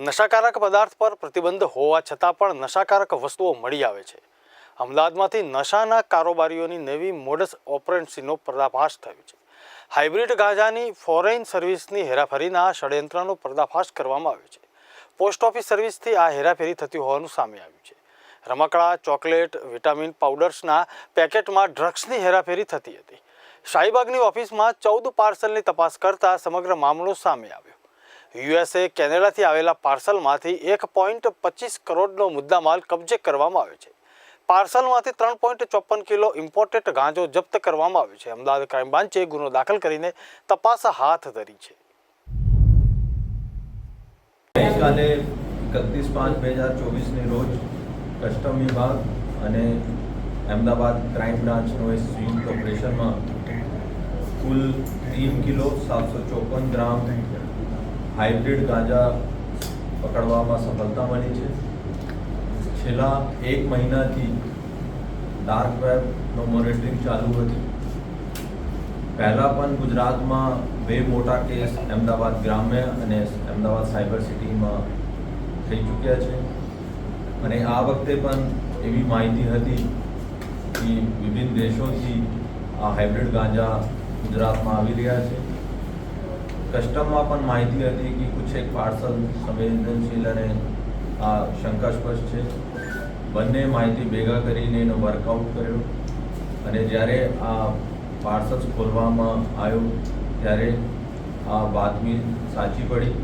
નશાકારક પદાર્થ પર પ્રતિબંધ હોવા છતાં પણ નશાકારક વસ્તુઓ મળી આવે છે. અમદાવાદમાંથી નશાના કારોબારીઓની નવી મોડસ ઓપરેન્સીનો પર્દાફાશ થયો છે. હાઇબ્રિડ ગાંજાની ફોરેન સર્વિસની હેરાફેરીના ષડયંત્રનો પર્દાફાશ કરવામાં આવ્યો છે. પોસ્ટ ઓફિસ સર્વિસથી આ હેરાફેરી થતી હોવાનું સામે આવ્યું છે. રમકડા, ચોકલેટ, વિટામિન પાવડર્સના પેકેટમાં ડ્રગ્સની હેરાફેરી થતી હતી. શાહીબાગની ઓફિસમાં ચૌદ પાર્સલની તપાસ કરતા સમગ્ર મામલો સામે આવ્યો. યુએસએ કેનેડાથી આવેલા પાર્સલમાંથી એક પોઈન્ટ પચીસ કરોડનો મુદ્દામાલ કબજે કરવામાં આવ્યો છે. પાર્સલમાંથી ત્રણ પોઈન્ટ ચોપન કિલો ઇમ્પોર્ટેડ ગાંજો જપ્ત કરવામાં આવ્યો છે. અમદાવાદ ક્રાઇમ બ્રાન્ચે ગુનો દાખલ કરીને તપાસ હાથ ધરી છે. ગઈકાલે એકત્રીસ પાંચ બે હજાર ચોવીસની રોજ કસ્ટમ વિભાગ અને અમદાવાદ ક્રાઇમ બ્રાન્ચનો એ સંયુક્ત ઓપરેશનમાં કુલ ત્રીસ કિલો સાતસો ચોપન ગ્રામ હાઇબ્રિડ ગાંજા પકડવામાં સફળતા મળી છે. છેલ્લા એક મહિનાથી ડાર્ક વેબનો મોનિટરિંગ ચાલુ હતું. પહેલાં પણ ગુજરાતમાં બે મોટા કેસ અમદાવાદ ગ્રામ્ય અને અમદાવાદ સાયબર સિટીમાં થઈ ચૂક્યા છે. અને આ વખતે પણ એવી માહિતી હતી કે વિભિન્ન દેશોથી આ હાઇબ્રિડ ગાંજા ગુજરાતમાં આવી રહ્યા છે. કસ્ટમમાં પણ માહિતી હતી કે કુછ એક પાર્સલ સંવેદનશીલ અને શંકાસ્પદ છે. બંને માહિતી ભેગા કરીને એનો વર્કઆઉટ કર્યો અને જ્યારે આ પાર્સલ ખોલવામાં આવ્યો, ત્યારે આ બાતમી સાચી પડી.